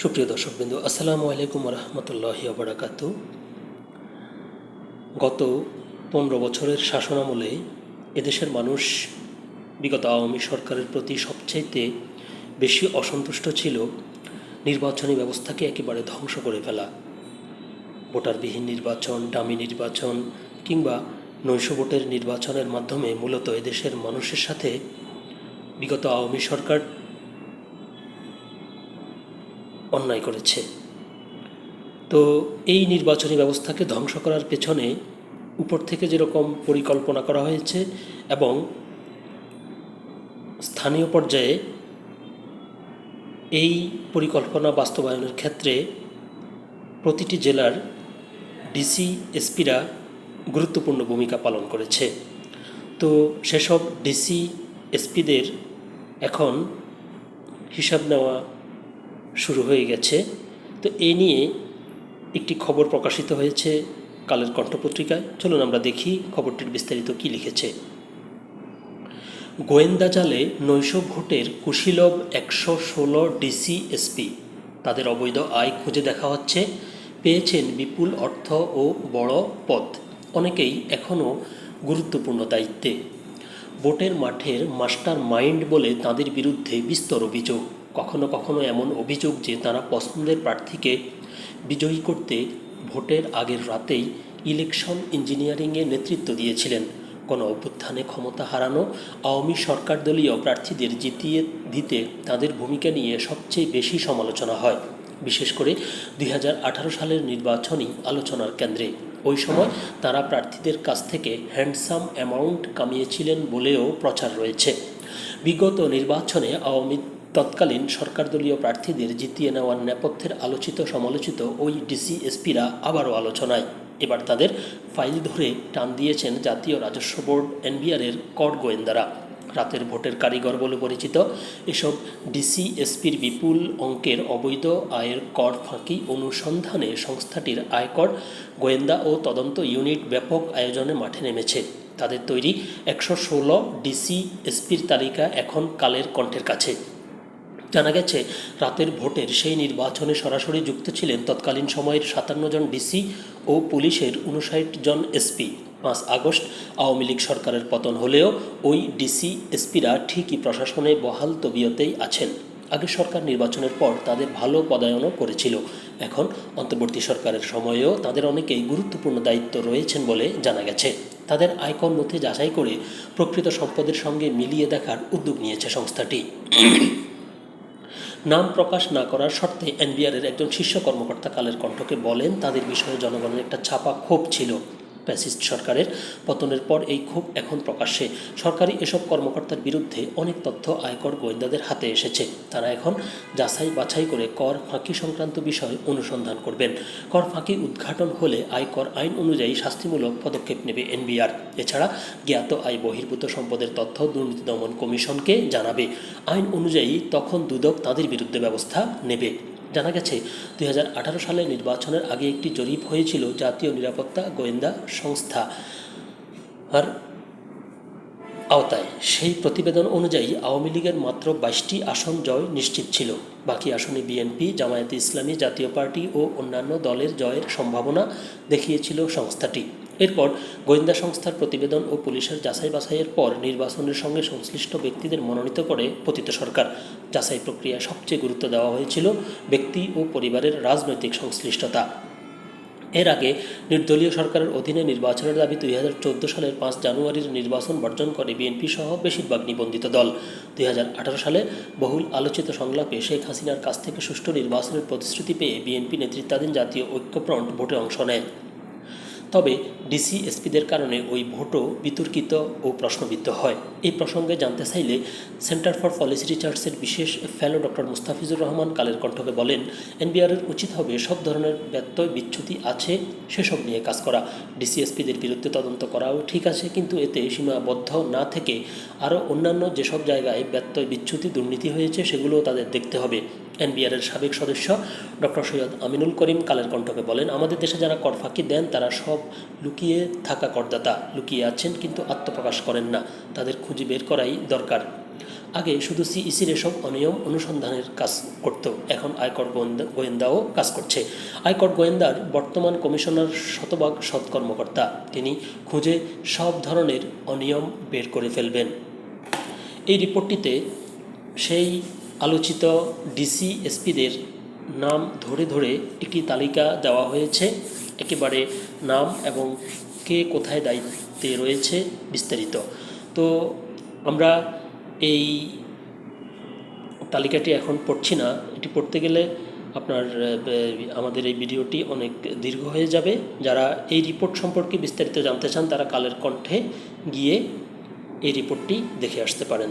সুপ্রিয় দর্শকবৃন্দ, আসসালামু আলাইকুম রহমতুল্লাহ বারাকাত গত পনেরো বছরের শাসনামলে এদেশের মানুষ বিগত আওয়ামী সরকারের প্রতি সবচাইতে বেশি অসন্তুষ্ট ছিল নির্বাচনী ব্যবস্থাকে একেবারে ধ্বংস করে ফেলা। ভোটারবিহীন নির্বাচন, ডামি নির্বাচন কিংবা নৈশ ভোটের নির্বাচনের মাধ্যমে মূলত এদেশের মানুষের সাথে বিগত আওয়ামী সরকার অন্যায় করেছে। তো এই নির্বাচনী ব্যবস্থাকে ধ্বংস করার পেছনে উপর থেকে যেরকম পরিকল্পনা করা হয়েছে এবং স্থানীয় পর্যায়ে এই পরিকল্পনা বাস্তবায়নের ক্ষেত্রে প্রতিটি জেলার ডিসি, এসপিরা গুরুত্বপূর্ণ ভূমিকা পালন করেছে। তো সেসব ডিসি, এসপিদের এখন হিসাব নেওয়া শুরু হয়ে গেছে। তো এ নিয়ে একটি খবর প্রকাশিত হয়েছে কালের কণ্ঠপত্রিকায়। চলুন আমরা দেখি খবরটির বিস্তারিত কী লিখেছে। গোয়েন্দা জালে নৈশ ভোটের কুশীলব একশো ষোলো ডিসি এসপি তাদের অবৈধ আয় খুঁজে দেখা হচ্ছে। পেয়েছেন বিপুল অর্থ ও বড় পদ। অনেকেই এখনও গুরুত্বপূর্ণ দায়িত্বে। ভোটের মাঠের মাস্টার মাইন্ড বলে তাদের বিরুদ্ধে বিস্তর অভিযোগ। কখনো কখনো এমন অভিযোগ যে তারা পছন্দের প্রার্থীকে বিজয়ী করতে ভোটের আগের রাতেই ইলেকশন ইঞ্জিনিয়ারিংয়ে নেতৃত্ব দিয়েছিলেন। কোনো অভ্যুত্থানে ক্ষমতা হারানো আওয়ামী সরকার দলীয় প্রার্থীদের জিতিয়ে দিতে তাদের ভূমিকা নিয়ে সবচেয়ে বেশি সমালোচনা হয়। বিশেষ করে দুই হাজার আঠারো সালের নির্বাচনই আলোচনার কেন্দ্রে। ওই সময় তারা প্রার্থীদের কাছ থেকে হ্যান্ডসাম অ্যামাউন্ট কামিয়েছিলেন বলেও প্রচার রয়েছে। বিগত নির্বাচনে আওয়ামী তৎকালীন সরকারদলীয় প্রার্থীদের জিতিয়ে নেওয়ার নেপথ্যের আলোচিত সমালোচিত ওই ডিসি এসপিরা আবারও আলোচনায়। এবার তাদের ফাইল ধরে টান দিয়েছেন জাতীয় রাজস্ব বোর্ড এনবিআরের কর গোয়েন্দারা। রাতের ভোটের কারিগর বলে পরিচিত এসব ডিসি এসপির বিপুল অঙ্কের অবৈধ আয়ের কর ফাঁকি অনুসন্ধানে সংস্থাটির আয়কর গোয়েন্দা ও তদন্ত ইউনিট ব্যাপক আয়োজনে মাঠে নেমেছে। তাদের তৈরি একশো ষোলো ডিসি এসপির তালিকা এখন কালের কণ্ঠের কাছে। জানা গেছে, রাতের ভোটের সেই নির্বাচনে সরাসরি যুক্ত ছিলেন তৎকালীন সময়ের সাতান্ন জন ডিসি ও পুলিশের উনষাট জন এসপি। পাঁচ আগস্ট আওয়ামী লীগ সরকারের পতন হলেও ওই ডিসি, এসপিরা ঠিকই প্রশাসনে বহাল তবিয়তেই আছেন। আগে সরকার নির্বাচনের পর তাদের ভালো পদায়নও করেছিল। এখন অন্তর্বর্তী সরকারের সময়েও তাদের অনেকেই গুরুত্বপূর্ণ দায়িত্ব রয়েছেন বলে জানা গেছে। তাদের আয়কর নথি যাচাই করে প্রকৃত সম্পদের সঙ্গে মিলিয়ে দেখার উদ্যোগ নিয়েছে সংস্থাটি। নাম প্রকাশ না করার শর্তে এনবিআরের একজন শীর্ষ কর্মকর্তা কালের কণ্ঠকে বলেন, তাদের বিষয়ে জনগণের একটা ছাপা ক্ষোভ ছিল। প্যাসিস্ট সরকারের পতনের পর এই ক্ষোভ এখন প্রকাশ্যে। সরকারি এসব কর্মকর্তার বিরুদ্ধে অনেক তথ্য আয়কর গোয়েন্দাদের হাতে এসেছে। তারা এখন যাচাই বাছাই করে কর ফাঁকি সংক্রান্ত বিষয় অনুসন্ধান করবেন। কর ফাঁকি উদ্ঘাটন হলে আয়কর আইন অনুযায়ী শাস্তিমূলক পদক্ষেপ নেবে এনবিআর। এছাড়া জ্ঞাত আয় বহির্ভূত সম্পদের তথ্য দুর্নীতি দমন কমিশনকে জানাবে। আইন অনুযায়ী তখন দুদক তাদের বিরুদ্ধে ব্যবস্থা নেবে। জানা গেছে, দুই হাজার আঠারো সালে নির্বাচনের আগে একটি জরিপ হয়েছিল জাতীয় নিরাপত্তা গোয়েন্দা সংস্থা আর আওতায়। সেই প্রতিবেদন অনুযায়ী আওয়ামী লীগের মাত্র বাইশটি আসন জয় নিশ্চিত ছিল। বাকি আসনে বিএনপি, জামায়াতে ইসলামী জাতীয় পার্টি ও অন্যান্য দলের জয়ের সম্ভাবনা দেখিয়েছিল সংস্থাটি। এরপর গোয়েন্দা সংস্থার প্রতিবেদন ও পুলিশের যাচাই বাছাইয়ের পর নির্বাচনের সঙ্গে সংশ্লিষ্ট ব্যক্তিদের মনোনীত করে পতিত সরকার। যাচাই প্রক্রিয়ায় সবচেয়ে গুরুত্ব দেওয়া হয়েছিল ব্যক্তি ও পরিবারের রাজনৈতিক সংশ্লিষ্টতা। এর আগে নির্দলীয় সরকারের অধীনে নির্বাচনের দাবি দুই হাজার চোদ্দ সালের পাঁচ জানুয়ারির নির্বাচন বর্জন করে বিএনপি সহ বেশিরভাগ নিবন্ধিত দল। দুই হাজার আঠারো সালে বহুল আলোচিত সংলাপে শেখ হাসিনার কাছ থেকে সুষ্ঠু নির্বাচনের প্রতিশ্রুতি পেয়ে বিএনপি নেতৃত্বাধীন জাতীয় ঐক্যফ্রন্ট ভোটে অংশ নেয়। তবে ডিসি এসপিদের কারণে ওই ভোটও বিতর্কিত ও প্রশ্নবিদ্ধ হয়। এই প্রসঙ্গে জানতে চাইলে সেন্টার ফর পলিসি রিসার্চের বিশেষ ফেলো ডক্টর মুস্তাফিজুর রহমান কালের কণ্ঠকে বলেন, এনবিআরের উচিত হবে সব ধরনের ব্যত্যয় বিচ্যুতি আছে, সেসব নিয়ে কাজ করা। ডিসিএসপিদের বিরুদ্ধে তদন্ত করাও ঠিক আছে, কিন্তু এতে সীমাবদ্ধ না থেকে আরও অন্যান্য যেসব জায়গায় ব্যত্যয় বিচ্যুতি দুর্নীতি হয়েছে, সেগুলোও তাদের দেখতে হবে। এনবিআরের সাবেক সদস্য ডক্টর সৈয়দ আমিনুল করিম কালের কণ্ঠকে বলেন, আমাদের দেশে যারা কর ফাঁকি দেন, তারা সব লুকিয়ে থাকা করদাতা। লুকিয়ে আছেন কিন্তু আত্মপ্রকাশ করেন না। তাদের খুঁজে বের করাই দরকার। আগে শুধু সিইসির এসব অনিয়ম অনুসন্ধানের কাজ করত। এখন আয়কর গোয়েন্দা, গোয়েন্দাও কাজ করছে। আয়কর গোয়েন্দার বর্তমান কমিশনার শতভাগ সৎ কর্মকর্তা। তিনি খুঁজে সব ধরনের অনিয়ম বের করে ফেলবেন। এই রিপোর্টটিতে সেই আলোচিত ডিসি এসপিদের নাম ধরে ধরে একটি তালিকা দেওয়া হয়েছে। একেবারে নাম এবং কে কোথায় দায়িত্বে রয়েছে বিস্তারিত। তো আমরা এই তালিকাটি এখন পড়ছি না। এটি পড়তে গেলে আপনার আমাদের এই ভিডিওটি অনেক দীর্ঘ হয়ে যাবে। যারা এই রিপোর্ট সম্পর্কে বিস্তারিত জানতে চান, তারা কালের কণ্ঠে গিয়ে এই রিপোর্টটি দেখে আসতে পারেন।